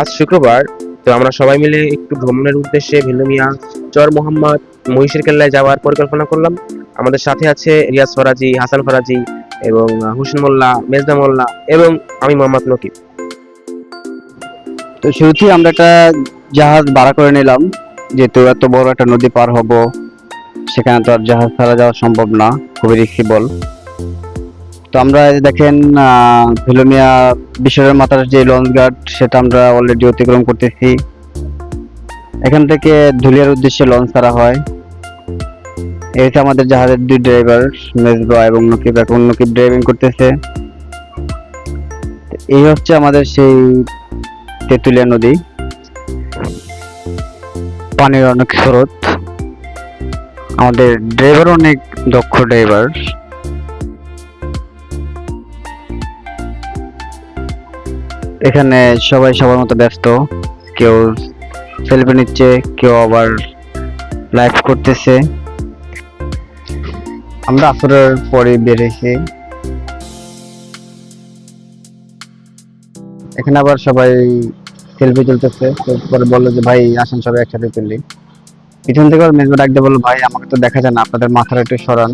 আজ শুক্রবার, তো আমরা সবাই মিলে একটু ভ্রমণের উদ্দেশ্যে ভিন্নমিয়া, চর মোহাম্মদ, মহিষের কেল্লায় যাওয়ার পরিকল্পনা করলাম। আমাদের সাথে আছে রিয়াজ ফরাজি, হাসান ফরাজি এবং হুসেন মোল্লা, মেজদা মোল্লা এবং আমি মোহাম্মদ নকিব। তো শুরুতেই আমরা একটা জাহাজ ভাড়া করে নিলাম, যেহেতু এত বড় একটা নদী পার হব, সেখানে তো আর জাহাজ ছাড়া যাওয়া সম্ভব না, খুবই রিস্কিবল তো আমরা দেখেন ভিলোমিয়া বিশ্বরের মাথার যে লঞ্চ গার্ড সেটা আমরা অলরেডি অতিক্রম করতেছি। এখান থেকে ধুলিয়ার উদ্দেশ্যে লঞ্চ ছাড়া হয়। হচ্ছে আমাদের জাহাজের দুই ড্রাইভার মেজবা এবং নকিব, এখন নকিব ড্রাইভিং করতেছে। এই হচ্ছে আমাদের সেই তেঁতুলিয়া নদী। পানির অনেক স্রোত। আমাদের ড্রাইভার অনেক দক্ষ ড্রাইভার এখানে সবাই সবার মতো ব্যস্ত। কেউ সেলফি নিচ্ছে, কেউ আবার লাইভ করতেছে। আমরা আসরের পরে বেরিয়েছি এখানে আবার সবাই সেলফি তুলতেছে। পরে বলল যে, ভাই, আসেন সবাই একসাথে তুলি। পিছন থেকে আবার মেজবা ডাক দিয়ে বলল, ভাই, আমাকে তো দেখা যায় না, আপনাদের মাথার একটু সরান।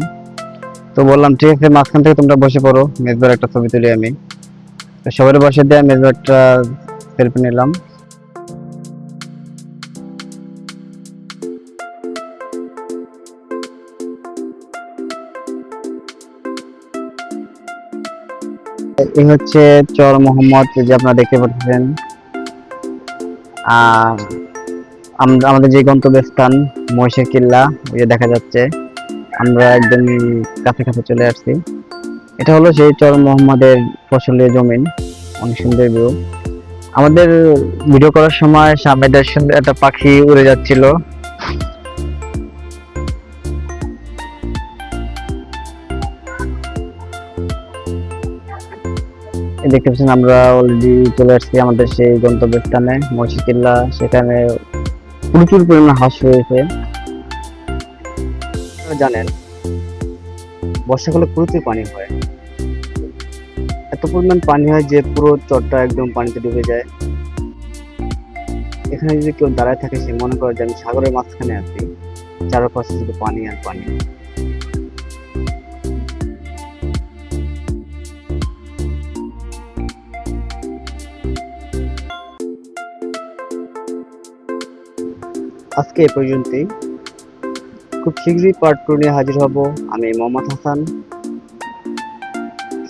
তো বললাম, ঠিক আছে, মাঝখান থেকে তোমরা বসে পড়ো, মেজবার একটা ছবি তুলি আমি। তো সবাই বসে দিয়ে মেজবার একটা সেলফি নিলাম। এই হচ্ছে চর মোহাম্মদ যে আপনারা দেখতে পাচ্ছেন। আর আমরা আমাদের যে গন্তব্যস্থান মহিষের কিল্লা, ওই দেখা যাচ্ছে। আমরা একদম কাছে কাছে চলে আসছি। এটা হলো সেই চর মোহাম্মদের ফসলের জমিন অনেক সুন্দর ভিউ আমাদের ভিডিও করার সময় দিয়ে সুন্দর একটা পাখি উড়ে যাচ্ছিল। দেখতে পাচ্ছেন, আমরা অলরেডি চলে আসছি আমাদের সেই গন্তব্যস্থানে মহিষী কিল্লা। সেখানে প্রচুর পরিমাণে হাঁস রয়েছে। জানেন, বর্ষাকালে প্রচুর পানি হয়। এত পরিমাণ পানি হয় যে পুরো চরটা একদম পানিতে ডুবে যায়। এখানে যদি কেউ দাঁড়ায় থাকে সে মনে করে যে আমি সাগরের মাঝখানে আছি। চারপাশে শুধু পানি আর পানি। আজকে এ পর্যন্তই। খুব শীঘ্রই পার্ট টু নিয়ে হাজির হব। আমি মোহাম্মদ হাসান।